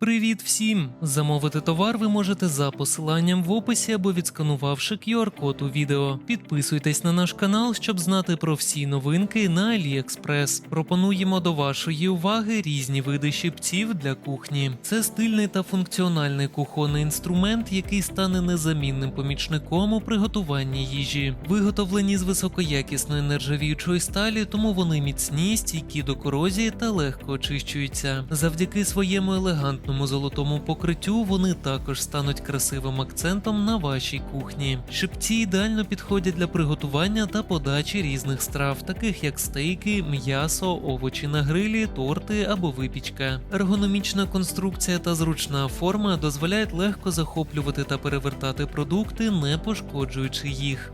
Привіт всім! Замовити товар ви можете за посиланням в описі або відсканувавши QR-код у відео. Підписуйтесь на наш канал, щоб знати про всі новинки на AliExpress. Пропонуємо до вашої уваги різні види щипців для кухні. Це стильний та функціональний кухонний інструмент, який стане незамінним помічником у приготуванні їжі. Виготовлені з високоякісної нержавіючої сталі, тому вони міцні, стійкі до корозії та легко очищуються. Завдяки своєму елегантному золотому покриттю вони також стануть красивим акцентом на вашій кухні. Шипці ідеально підходять для приготування та подачі різних страв, таких як стейки, м'ясо, овочі на грилі, торти або випічка. Ергономічна конструкція та зручна форма дозволяють легко захоплювати та перевертати продукти, не пошкоджуючи їх.